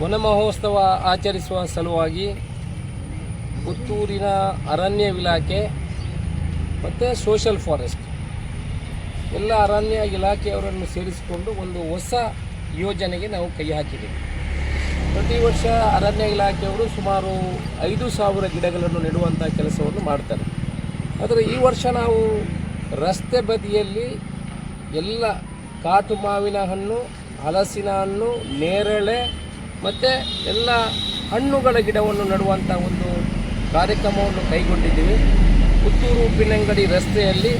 ವನ ಮಹೋತ್ಸವ ಆಚರಿಸುವ ಸಲುವಾಗಿ ಪುತ್ತೂರಿನ ಅರಣ್ಯ ಇಲಾಖೆ ಮತ್ತು ಸೋಷಲ್ ಫಾರೆಸ್ಟ್ ಎಲ್ಲ ಅರಣ್ಯ ಇಲಾಖೆಯವರನ್ನು ಸೇರಿಸಿಕೊಂಡು ಒಂದು ಹೊಸ ಯೋಜನೆಗೆ ನಾವು ಕೈ ಹಾಕಿದ್ದೇವೆ. ಪ್ರತಿ ವರ್ಷ ಅರಣ್ಯ ಇಲಾಖೆಯವರು ಸುಮಾರು ಐದು ಸಾವಿರ ಗಿಡಗಳನ್ನು ನೆಡುವಂಥ ಕೆಲಸವನ್ನು ಮಾಡ್ತಾರೆ. ಆದರೆ ಈ ವರ್ಷ ನಾವು ರಸ್ತೆ ಬದಿಯಲ್ಲಿ ಎಲ್ಲ ಕಾಟು ಮಾವಿನ ಹಣ್ಣು, ಹಲಸಿನ ಹಣ್ಣು, ನೇರಳೆ ಮತ್ತು ಎಲ್ಲ ಹಣ್ಣುಗಳ ಗಿಡವನ್ನು ನೆಡುವಂಥ ಒಂದು ಕಾರ್ಯಕ್ರಮವನ್ನು ಕೈಗೊಂಡಿದ್ದೀವಿ. ಪುತ್ತೂರು ಉಪ್ಪಿನಂಗಡಿ ರಸ್ತೆಯಲ್ಲಿ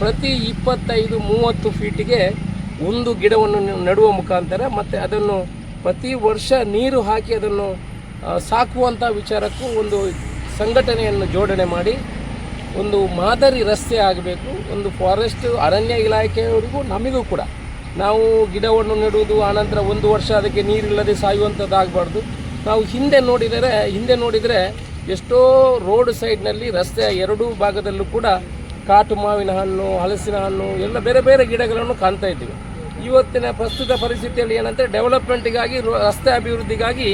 ಪ್ರತಿ ಇಪ್ಪತ್ತೈದು, ಮೂವತ್ತು ಫೀಟಿಗೆ ಒಂದು ಗಿಡವನ್ನು ನೆಡುವ ಮುಖಾಂತರ ಮತ್ತು ಅದನ್ನು ಪ್ರತಿ ವರ್ಷ ನೀರು ಹಾಕಿ ಅದನ್ನು ಸಾಕುವಂಥ ವಿಚಾರಕ್ಕೂ ಒಂದು ಸಂಘಟನೆಯನ್ನು ಜೋಡಣೆ ಮಾಡಿ ಒಂದು ಮಾದರಿ ರಸ್ತೆ ಆಗಬೇಕು. ಒಂದು ಫಾರೆಸ್ಟ್ ಅರಣ್ಯ ಇಲಾಖೆಯವರಿಗೂ ನಮಗೂ ಕೂಡ ನಾವು ಗಿಡವನ್ನು ನೆಡುವುದು, ಆನಂತರ ಒಂದು ವರ್ಷ ಅದಕ್ಕೆ ನೀರಿಲ್ಲದೆ ಸಾಯುವಂಥದ್ದಾಗಬಾರ್ದು. ನಾವು ಹಿಂದೆ ನೋಡಿದರೆ ಹಿಂದೆ ನೋಡಿದರೆ ಎಷ್ಟೋ ರೋಡ್ ಸೈಡ್ನಲ್ಲಿ ರಸ್ತೆಯ ಎರಡೂ ಭಾಗದಲ್ಲೂ ಕೂಡ ಕಾಟು ಮಾವಿನ ಹಣ್ಣು, ಹಲಸಿನ ಹಣ್ಣು, ಎಲ್ಲ ಬೇರೆ ಬೇರೆ ಗಿಡಗಳನ್ನು ಕಾಣ್ತಾ ಇದ್ದೀವಿ. ಇವತ್ತಿನ ಪ್ರಸ್ತುತ ಪರಿಸ್ಥಿತಿಯಲ್ಲಿ ಏನಂದರೆ ಡೆವಲಪ್ಮೆಂಟಿಗಾಗಿ, ರಸ್ತೆ ಅಭಿವೃದ್ಧಿಗಾಗಿ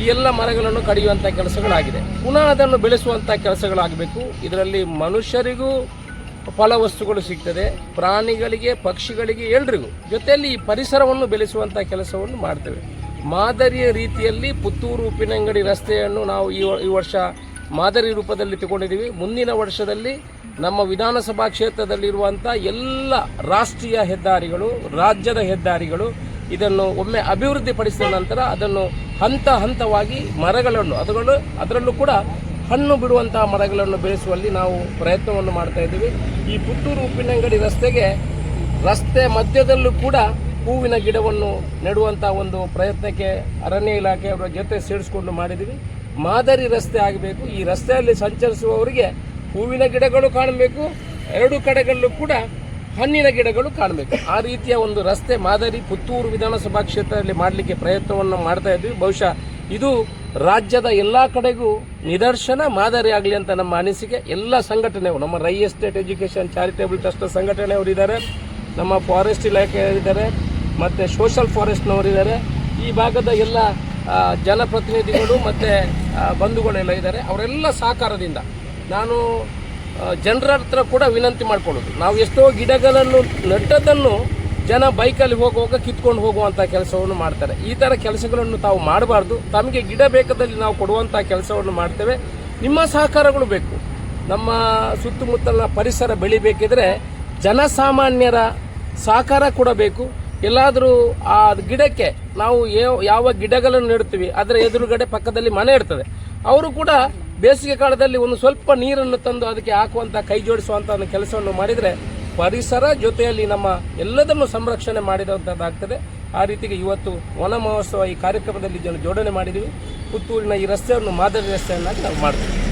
ಈ ಎಲ್ಲ ಮರಗಳನ್ನು ಕಡಿಯುವಂಥ ಕೆಲಸಗಳಾಗಿದೆ. ಪುನಃ ಅದನ್ನು ಬೆಳೆಸುವಂಥ ಕೆಲಸಗಳಾಗಬೇಕು. ಇದರಲ್ಲಿ ಮನುಷ್ಯರಿಗೂ ಫಲವಸ್ತುಗಳು ಸಿಗ್ತದೆ. ಪ್ರಾಣಿಗಳಿಗೆ, ಪಕ್ಷಿಗಳಿಗೆ, ಎಲ್ರಿಗೂ. ಜೊತೆಯಲ್ಲಿ ಈ ಪರಿಸರವನ್ನು ಬೆಳೆಸುವಂಥ ಕೆಲಸವನ್ನು ಮಾಡ್ತೇವೆ. ಮಾದರಿಯ ರೀತಿಯಲ್ಲಿ ಪುತ್ತೂರು ಉಪ್ಪಿನಂಗಡಿ ರಸ್ತೆಯನ್ನು ನಾವು ಈ ವರ್ಷ ಮಾದರಿ ರೂಪದಲ್ಲಿ ತಗೊಂಡಿದ್ದೀವಿ. ಮುಂದಿನ ವರ್ಷದಲ್ಲಿ ನಮ್ಮ ವಿಧಾನಸಭಾ ಕ್ಷೇತ್ರದಲ್ಲಿರುವಂಥ ಎಲ್ಲ ರಾಷ್ಟ್ರೀಯ ಹೆದ್ದಾರಿಗಳು, ರಾಜ್ಯದ ಹೆದ್ದಾರಿಗಳು ಇದನ್ನು ಒಮ್ಮೆ ಅಭಿವೃದ್ಧಿಪಡಿಸಿದ ನಂತರ ಅದನ್ನು ಹಂತ ಹಂತವಾಗಿ ಮರಗಳನ್ನು ಅದರಲ್ಲೂ ಕೂಡ ಹಣ್ಣು ಬಿಡುವಂತಹ ಮರಗಳನ್ನು ಬೆಳೆಸುವಲ್ಲಿ ನಾವು ಪ್ರಯತ್ನವನ್ನು ಮಾಡ್ತಾ ಇದ್ದೀವಿ. ಈ ಪುತ್ತೂರು ಉಪ್ಪಿನಂಗಡಿ ರಸ್ತೆಗೆ ರಸ್ತೆ ಮಧ್ಯದಲ್ಲೂ ಕೂಡ ಹೂವಿನ ಗಿಡವನ್ನು ನೆಡುವಂಥ ಒಂದು ಪ್ರಯತ್ನಕ್ಕೆ ಅರಣ್ಯ ಇಲಾಖೆಯವರ ಜೊತೆ ಸೇರಿಸಿಕೊಂಡು ಮಾಡಿದ್ದೀವಿ. ಮಾದರಿ ರಸ್ತೆ ಆಗಬೇಕು. ಈ ರಸ್ತೆಯಲ್ಲಿ ಸಂಚರಿಸುವವರಿಗೆ ಹೂವಿನ ಗಿಡಗಳು ಕಾಣಬೇಕು. ಎರಡು ಕಡೆಗಳಲ್ಲೂ ಕೂಡ ಹಣ್ಣಿನ ಗಿಡಗಳು ಕಾಣಬೇಕು. ಆ ರೀತಿಯ ಒಂದು ರಸ್ತೆ ಮಾದರಿ ಪುತ್ತೂರು ವಿಧಾನಸಭಾ ಕ್ಷೇತ್ರದಲ್ಲಿ ಮಾಡಲಿಕ್ಕೆ ಪ್ರಯತ್ನವನ್ನು ಮಾಡ್ತಾ ಇದ್ವಿ ಬಹುಶಃ ಇದು ರಾಜ್ಯದ ಎಲ್ಲ ಕಡೆಗೂ ನಿದರ್ಶನ, ಮಾದರಿ ಆಗಲಿ ಅಂತ ನಮ್ಮ ಅನಿಸಿಕೆ. ಎಲ್ಲ ಸಂಘಟನೆಗಳು ನಮ್ಮ Rai estate education charitable trust ಸಂಘಟನೆಯವರು ಇದ್ದಾರೆ, ನಮ್ಮ ಫಾರೆಸ್ಟ್ ಇಲಾಖೆ ಇದ್ದಾರೆ, ಮತ್ತು ಸೋಷಲ್ ಫಾರೆಸ್ಟ್ನವರಿದ್ದಾರೆ ಈ ಭಾಗದ ಎಲ್ಲ ಜನಪ್ರತಿನಿಧಿಗಳು ಮತ್ತು ಬಂಧುಗಳೆಲ್ಲ ಇದ್ದಾರೆ. ಅವರೆಲ್ಲ ಸಹಕಾರದಿಂದ ನಾನು ಜನರ ಹತ್ರ ಕೂಡ ವಿನಂತಿ ಮಾಡ್ಕೊಳ್ಳೋದು. ನಾವು ಎಷ್ಟೋ ಗಿಡಗಳನ್ನು ನೆಟ್ಟದನ್ನು ಜನ ಬೈಕಲ್ಲಿ ಹೋಗುವಾಗ ಕಿತ್ಕೊಂಡು ಹೋಗುವಂಥ ಕೆಲಸವನ್ನು ಮಾಡ್ತಾರೆ. ಈ ಥರ ಕೆಲಸಗಳನ್ನು ತಾವು ಮಾಡಬಾರ್ದು. ತಮಗೆ ಗಿಡ ಬೇಕಾದಲ್ಲಿ ನಾವು ಕೊಡುವಂಥ ಕೆಲಸವನ್ನು ಮಾಡ್ತೇವೆ. ನಿಮ್ಮ ಸಹಕಾರಗಳು ಬೇಕು. ನಮ್ಮ ಸುತ್ತಮುತ್ತಲಿನ ಪರಿಸರ ಬೆಳಿಬೇಕಿದ್ರೆ ಜನಸಾಮಾನ್ಯರ ಸಹಕಾರ ಕೂಡ ಬೇಕು. ಎಲ್ಲಾದರೂ ಆ ಗಿಡಕ್ಕೆ ನಾವು ಯಾವ- ಯಾವ ಗಿಡಗಳನ್ನು ನೆಡ್ತೀವಿ ಅದರ ಎದುರುಗಡೆ ಪಕ್ಕದಲ್ಲಿ ಮನೆ ಇರ್ತದೆ. ಅವರು ಕೂಡ ಬೇಸಿಗೆ ಕಾಲದಲ್ಲಿ ಒಂದು ಸ್ವಲ್ಪ ನೀರನ್ನು ತಂದು ಅದಕ್ಕೆ ಹಾಕುವಂಥ ಕೈ ಜೋಡಿಸುವಂಥ ಒಂದು ಕೆಲಸವನ್ನು ಮಾಡಿದರೆ ಪರಿಸರ ಜೊತೆಯಲ್ಲಿ ನಮ್ಮ ಎಲ್ಲದನ್ನು ಸಂರಕ್ಷಣೆ ಮಾಡಿದಂಥದ್ದಾಗ್ತದೆ ಆ ರೀತಿಗೆ ಇವತ್ತು ವನ ಮಹೋತ್ಸವ ಈ ಕಾರ್ಯಕ್ರಮದಲ್ಲಿ ಜನ ಜೋಡಣೆ ಮಾಡಿದ್ದೀವಿ ಪುತ್ತೂರಿನ ಈ ರಸ್ತೆಯನ್ನು ಮಾದರಿ ರಸ್ತೆಯನ್ನಾಗಿ ನಾವು ಮಾಡ್ತೀವಿ.